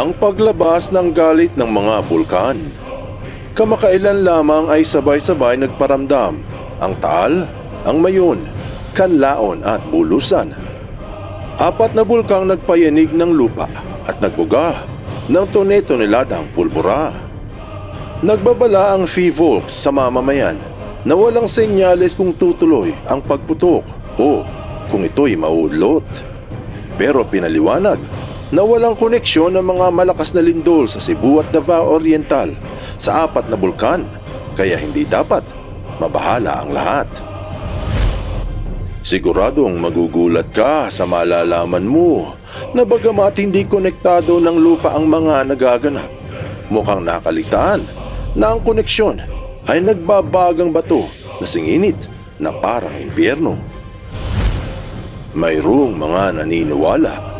ang paglabas ng galit ng mga bulkan. Kamakailan lamang ay sabay-sabay nagparamdam ang Taal, ang Mayon, Kanlaon at Bulusan. Apat na bulkang nagpayanig ng lupa at nagbuga ng tone-toneladang pulbura. Nagbabala ang Volks sa mamamayan na walang senyales kung tutuloy ang pagputok o kung ito'y maudlot. Pero pinaliwanag na walang koneksyon ng mga malakas na lindol sa Cebu at Davao Oriental sa apat na bulkan kaya hindi dapat mabahala ang lahat. Siguradong magugulat ka sa malalaman mo na bagamat hindi konektado ng lupa ang mga nagaganap, mukhang nakaligtaan na ang koneksyon ay nagbabagang bato na singinit na parang impyerno. Mayroong mga naniniwala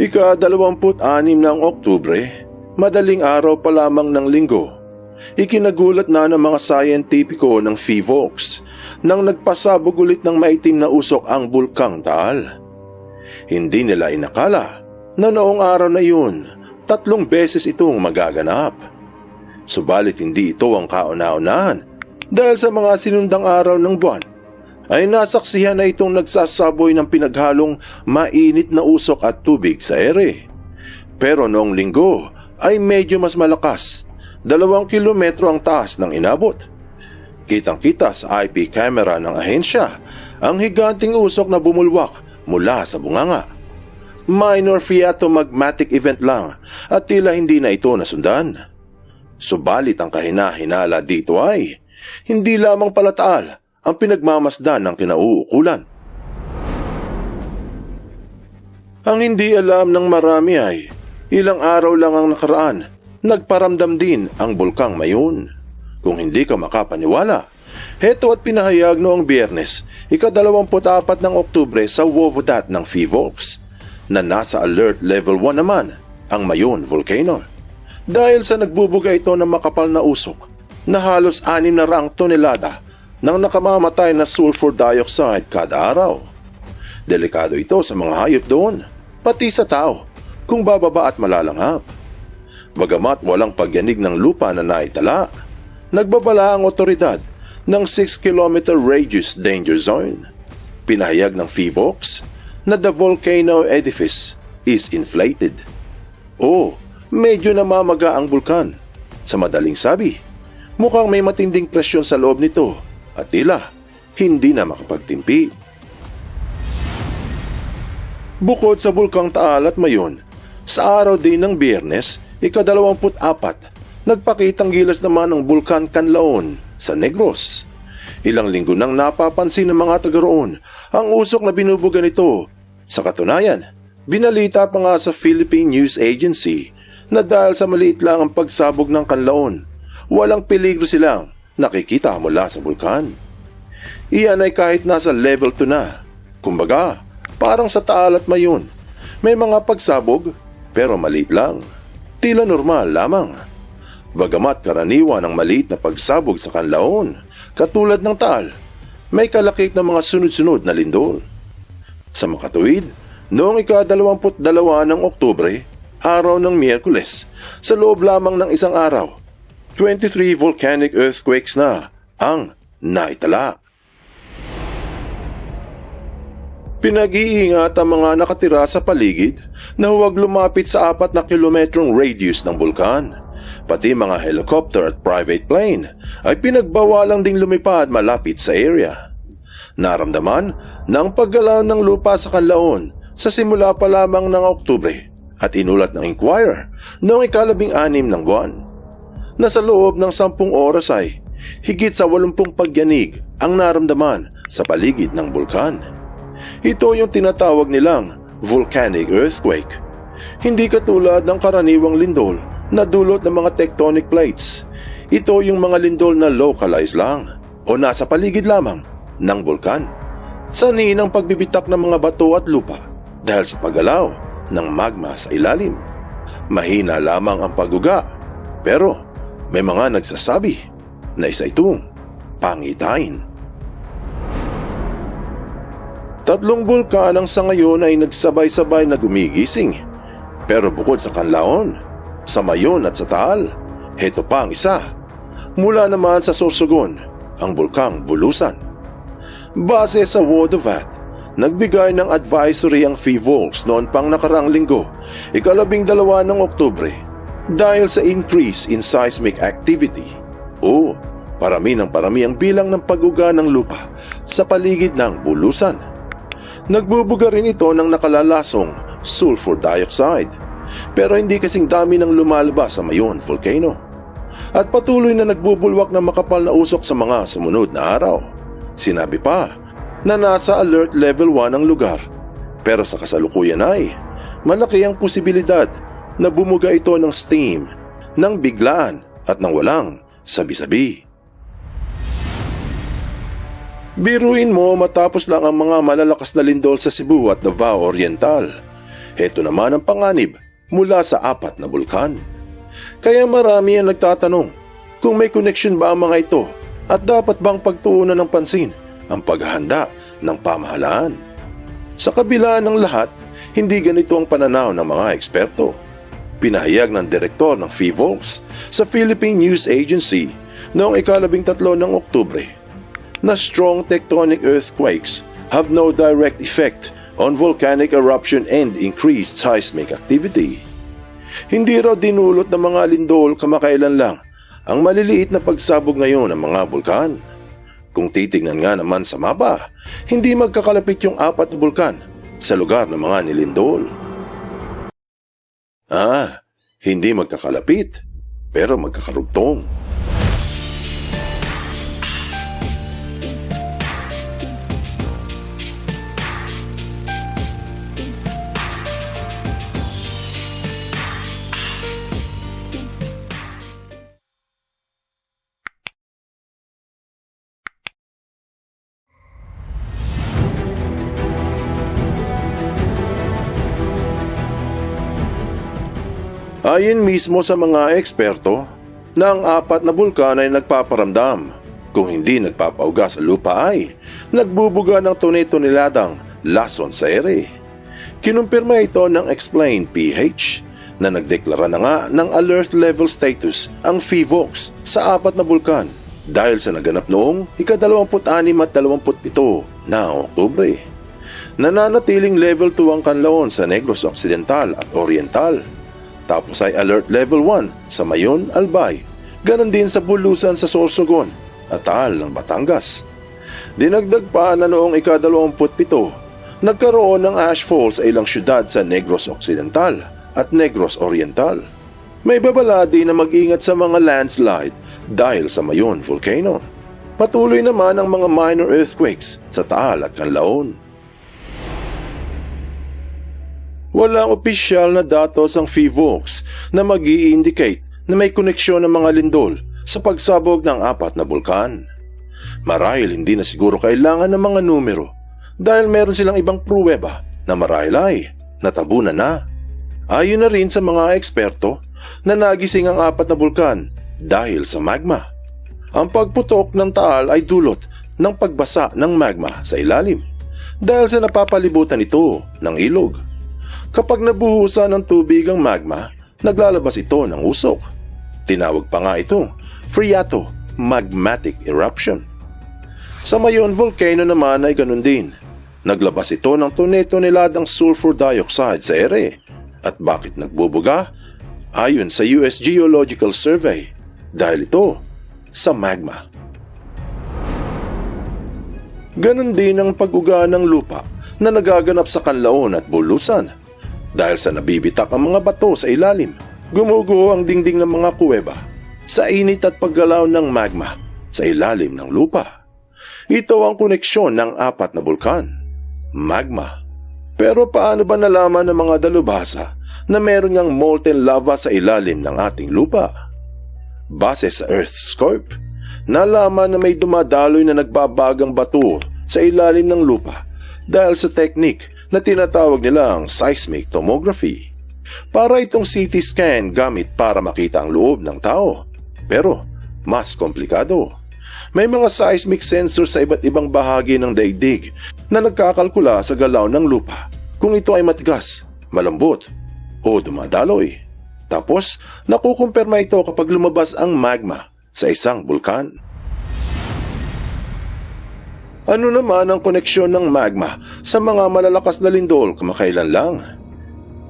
Ika-26 ng Oktubre, madaling araw pa lamang ng linggo, ikinagulat na ng mga scientifico ng FIVOX nang nagpasabog ulit ng maitim na usok ang bulkang Taal. Hindi nila inakala na noong araw na yun, tatlong beses itong magaganap. Subalit hindi ito ang kauna-unahan dahil sa mga sinundang araw ng buwan ay nasaksihan na itong nagsasaboy ng pinaghalong mainit na usok at tubig sa ere. Pero noong linggo ay medyo mas malakas. Dalawang kilometro ang taas ng inabot. Kitang-kita sa IP camera ng ahensya ang higanting usok na bumulwak mula sa bunganga. Minor phreatomagmatic event lang at tila hindi na ito nasundan. Subalit ang kahina-hinala dito ay hindi lamang palataal ang pinagmamasdan ng kinauukulan. Ang hindi alam ng marami ay ilang araw lang ang nakaraan, nagparamdam din ang bulkang mayon. Kung hindi ka makapaniwala, heto at pinahayag noong biyernes, ika-24 ng Oktubre sa Wovodat ng FIVOX, na nasa alert level 1 naman ang mayon volcano. Dahil sa nagbubuga ito ng makapal na usok na halos 6 na raang tonelada ng nakamamatay na sulfur dioxide kada araw. Delikado ito sa mga hayop doon, pati sa tao, kung bababa at malalanghap. Bagamat walang pagyanig ng lupa na naitala, nagbabala ang otoridad ng 6 km radius danger zone. Pinahayag ng FIVOX na the volcano edifice is inflated. O, medyo namamaga ang bulkan. Sa madaling sabi, mukhang may matinding presyon sa loob nito at tila hindi na makapagtimpi. Bukod sa Bulkang Taal at Mayon, sa araw din ng biyernes, ika-24, nagpakitang gilas naman ang Bulkan Kanlaon sa Negros. Ilang linggo nang napapansin ng mga taga roon ang usok na binubuga nito. Sa katunayan, binalita pa nga sa Philippine News Agency na dahil sa maliit lang ang pagsabog ng kanlaon, walang peligro silang nakikita mula sa bulkan. Iyan ay kahit nasa level 2 na. Kumbaga, parang sa taal at mayon. May mga pagsabog, pero maliit lang. Tila normal lamang. Bagamat karaniwan ang maliit na pagsabog sa kanlaon, katulad ng taal, may kalakip na mga sunod-sunod na lindol. Sa makatuwid, noong ika-22 ng Oktubre, araw ng Miyerkules, sa loob lamang ng isang araw, 23 volcanic earthquakes na ang naitala. Pinag-iingat ang mga nakatira sa paligid na huwag lumapit sa apat na kilometrong radius ng bulkan. Pati mga helicopter at private plane ay pinagbawalang ding lumipad malapit sa area. Naramdaman ng paggalaw ng lupa sa kanlaon sa simula pa lamang ng Oktubre at inulat ng Inquirer noong ikalabing anim ng buwan na sa loob ng sampung oras ay higit sa walumpung pagyanig ang naramdaman sa paligid ng bulkan. Ito yung tinatawag nilang volcanic earthquake. Hindi katulad ng karaniwang lindol na dulot ng mga tectonic plates. Ito yung mga lindol na localized lang o nasa paligid lamang ng bulkan. Sanhi ng pagbibitak ng mga bato at lupa dahil sa paggalaw ng magma sa ilalim. Mahina lamang ang pagguga pero may mga nagsasabi na isa itong pangitain. Tatlong bulkan ang sa ngayon ay nagsabay-sabay na gumigising. Pero bukod sa kanlaon, sa mayon at sa taal, heto pa ang isa. Mula naman sa Sorsogon, ang bulkang Bulusan. Base sa Wodovat, nagbigay ng advisory ang FIVOLS noon pang nakarang linggo, ikalabing dalawa ng Oktubre, dahil sa increase in seismic activity. O, parami ng parami ang bilang ng pag-uga ng lupa sa paligid ng Bulusan. Nagbubuga rin ito ng nakalalasong sulfur dioxide. Pero hindi kasing dami ng lumalabas sa mayon volcano. At patuloy na nagbubulwak ng makapal na usok sa mga sumunod na araw. Sinabi pa na nasa alert level 1 ang lugar. Pero sa kasalukuyan ay malaki ang posibilidad na bumuga ito ng steam, ng biglaan at ng walang sabi-sabi. Biruin mo matapos lang ang mga malalakas na lindol sa Cebu at Davao Oriental. Heto naman ang panganib mula sa apat na bulkan. Kaya marami ang nagtatanong kung may connection ba ang mga ito at dapat bang pagtuunan ng pansin ang paghahanda ng pamahalaan. Sa kabila ng lahat, hindi ganito ang pananaw ng mga eksperto. Pinahayag ng direktor ng FIVOLS sa Philippine News Agency noong ikalabing tatlo ng Oktubre na strong tectonic earthquakes have no direct effect on volcanic eruption and increased seismic activity. Hindi raw dinulot ng mga lindol kamakailan lang ang maliliit na pagsabog ngayon ng mga bulkan. Kung titignan nga naman sa mapa, hindi magkakalapit yung apat na bulkan sa lugar ng mga nilindol. Ah, hindi magkakalapit, pero magkakarugtong. Ayon mismo sa mga eksperto, na ang apat na bulkan ay nagpaparamdam. Kung hindi nagpapauga sa lupa ay nagbubuga ng tunay-tuniladang lason sa ere. Kinumpirma ito ng Explain PH na nagdeklara na nga ng alert level status ang FIVOX sa apat na bulkan dahil sa naganap noong ika-26 at 27 na Oktubre. Nananatiling level 2 ang kanlaon sa Negros Occidental at Oriental tapos ay alert level 1 sa Mayon, Albay. Ganon din sa Bulusan sa Sorsogon at Taal ng Batangas. Dinagdag pa na noong ika-27, nagkaroon ng ash falls sa ilang syudad sa Negros Occidental at Negros Oriental. May babala din na mag-ingat sa mga landslide dahil sa Mayon volcano. Patuloy naman ang mga minor earthquakes sa Taal at Canlaon. Walang opisyal na datos ang FIVOX na mag indicate na may koneksyon ng mga lindol sa pagsabog ng apat na bulkan. Marahil hindi na siguro kailangan ng mga numero dahil meron silang ibang pruweba na marahil ay natabunan na. Ayon na rin sa mga eksperto na nagising ang apat na bulkan dahil sa magma. Ang pagputok ng taal ay dulot ng pagbasa ng magma sa ilalim dahil sa napapalibutan ito ng ilog. Kapag nabuhusan ng tubig ang magma, naglalabas ito ng usok. Tinawag pa nga itong phreato magmatic eruption. Sa Mayon volcano naman ay ganun din. Naglabas ito ng tone-toneladang sulfur dioxide sa ere. At bakit nagbubuga? Ayon sa US Geological Survey, dahil ito sa magma. Ganon din ang pag-uga ng lupa na nagaganap sa kanlaon at bulusan dahil sa nabibitak ang mga bato sa ilalim, gumuguho ang dingding ng mga kuweba sa init at paggalaw ng magma sa ilalim ng lupa. Ito ang koneksyon ng apat na bulkan. Magma. Pero paano ba nalaman ng mga dalubhasa na meron ngang molten lava sa ilalim ng ating lupa. Base sa Earthscope, nalaman na may dumadaloy na nagbabagang bato sa ilalim ng lupa dahil sa technique na tinatawag nilang seismic tomography. Para itong CT scan gamit para makita ang loob ng tao. Pero mas komplikado. May mga seismic sensors sa iba't ibang bahagi ng daigdig na nagkakalkula sa galaw ng lupa kung ito ay matigas, malambot o dumadaloy. Tapos, nakukumpirma ito kapag lumabas ang magma sa isang bulkan. Ano naman ang koneksyon ng magma sa mga malalakas na lindol kamakailan lang?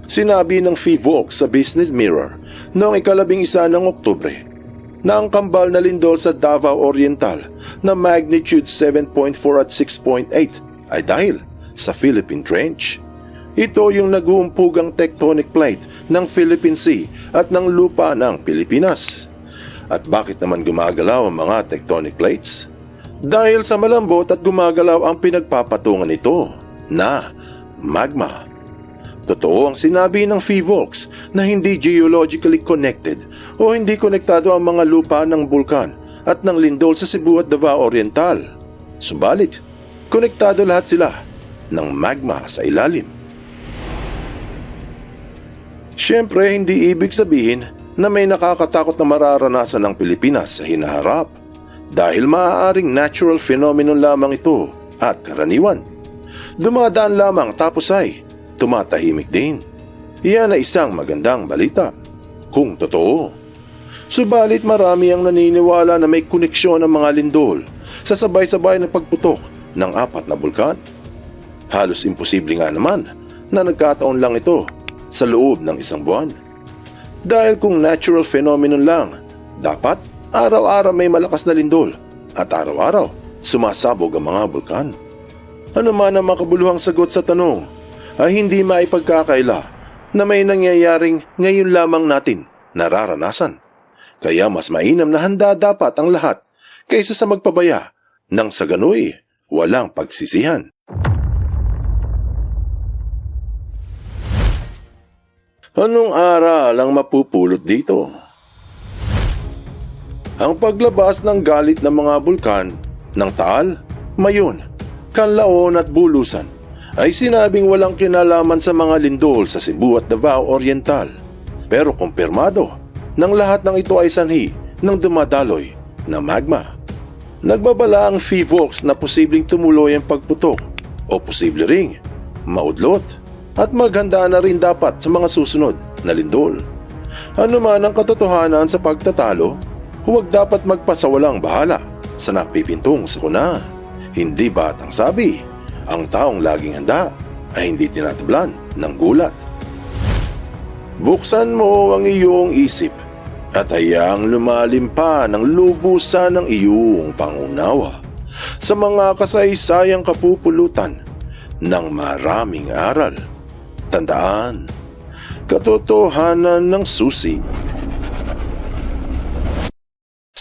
Sinabi ng FIVOX sa Business Mirror noong ikalabing isa ng Oktubre na ang kambal na lindol sa Davao Oriental na magnitude 7.4 at 6.8 ay dahil sa Philippine Trench. Ito yung nag-uumpugang tectonic plate ng Philippine Sea at ng lupa ng Pilipinas. At bakit naman gumagalaw ang mga tectonic plates? Dahil sa malambot at gumagalaw ang pinagpapatungan nito na magma. Totoo ang sinabi ng FIVOX na hindi geologically connected o hindi konektado ang mga lupa ng bulkan at ng lindol sa Cebu at Davao Oriental. Subalit, konektado lahat sila ng magma sa ilalim. Siyempre, hindi ibig sabihin na may nakakatakot na mararanasan ng Pilipinas sa hinaharap dahil maaaring natural phenomenon lamang ito at karaniwan. Dumadaan lamang tapos ay tumatahimik din. Iyan ay isang magandang balita. Kung totoo. Subalit marami ang naniniwala na may koneksyon ng mga lindol sa sabay-sabay na pagputok ng apat na bulkan. Halos imposible nga naman na nagkataon lang ito sa loob ng isang buwan. Dahil kung natural phenomenon lang, dapat araw-araw may malakas na lindol at araw-araw sumasabog ang mga bulkan. Ano man ang makabuluhang sagot sa tanong ay hindi maipagkakaila na may nangyayaring ngayon lamang natin nararanasan. Kaya mas mainam na handa dapat ang lahat kaysa sa magpabaya nang sa ganoy walang pagsisihan. Anong aral ang mapupulot dito? Ang paglabas ng galit ng mga bulkan ng Taal, Mayon, Kanlaon at Bulusan ay sinabing walang kinalaman sa mga lindol sa Cebu at Davao Oriental. Pero kumpirmado ng lahat ng ito ay sanhi ng dumadaloy na magma. Nagbabala ang FIVOX na posibleng tumuloy ang pagputok o posible ring maudlot at maghanda na rin dapat sa mga susunod na lindol. Ano man ang katotohanan sa pagtatalo, huwag dapat magpasawalang bahala sa napipintong sakuna. Hindi ba at ang sabi, ang taong laging handa ay hindi tinatablan ng gulat. Buksan mo ang iyong isip at hayaang lumalim pa ng lubusan ng iyong pangunawa sa mga kasaysayang kapupulutan ng maraming aral. Tandaan, katotohanan ng susi